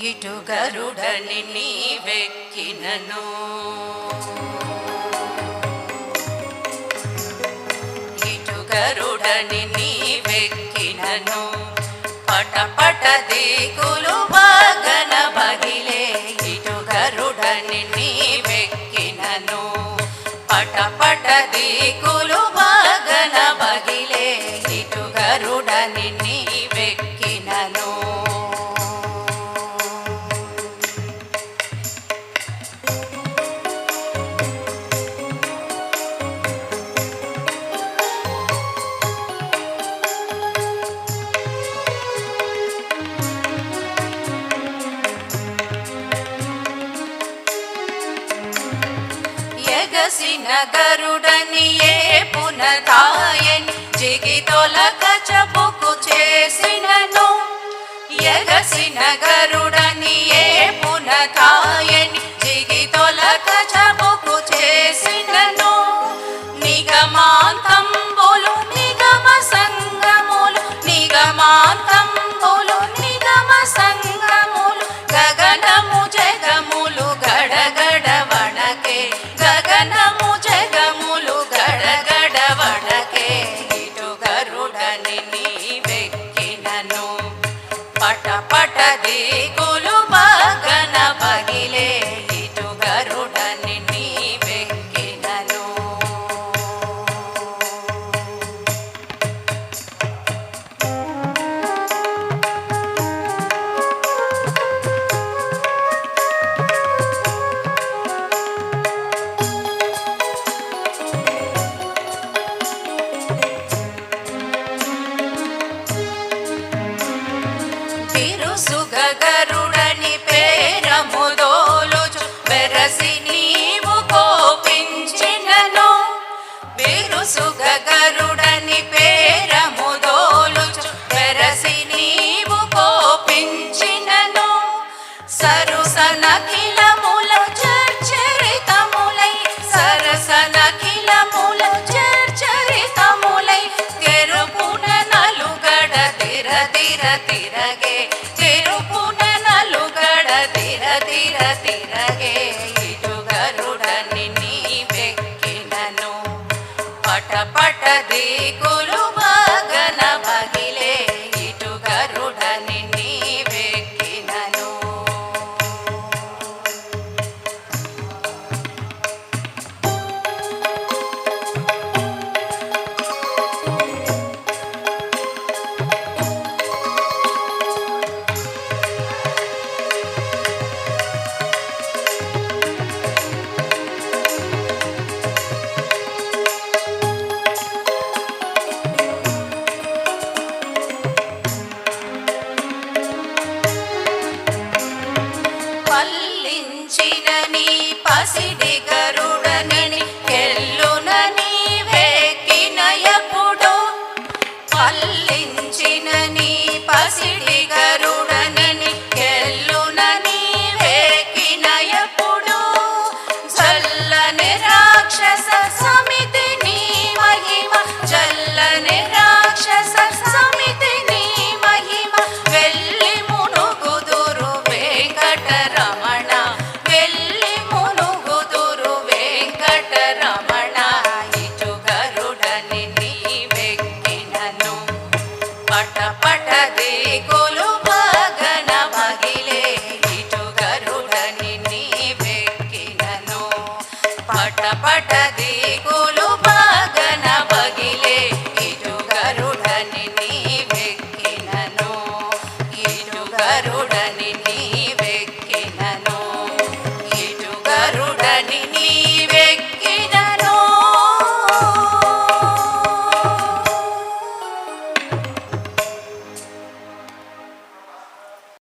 ఇటు గరుడని నీవెక్కినను. ఇటు గరుడని నీవెక్కినను. పట పట దిగులు బాగన బగిలే. ఇటు గరుడని నీవెక్కినను. పట పట దిగులు బాగన బగిలే. ఇటు గరుడని నీ ఎగసిన గరుడని ఏ పునతాయని జిగితొలక చబుకు చేసినను. ఎగసిన గరుడని ఏ పునతాయని జిగితొలక చబుకు చేసినను. నిగమాంతం గరుడని బిరుసుగ గరుడని పేరముదోలుచు వెరసి నీవు కోపించినను. సరుసనఖిలముల చర్చరితములై సరసనఖిలముల చర్చరితములై తెరుపున నలుగడ తిర తిర తిరగే తెరుపున నలుగడ తిర తిర తిరగే. పల్లించిన పట పట దిగులు బాగన బగిలే ఇటు గరుడని నీవెక్కినను. పట పట దిగులు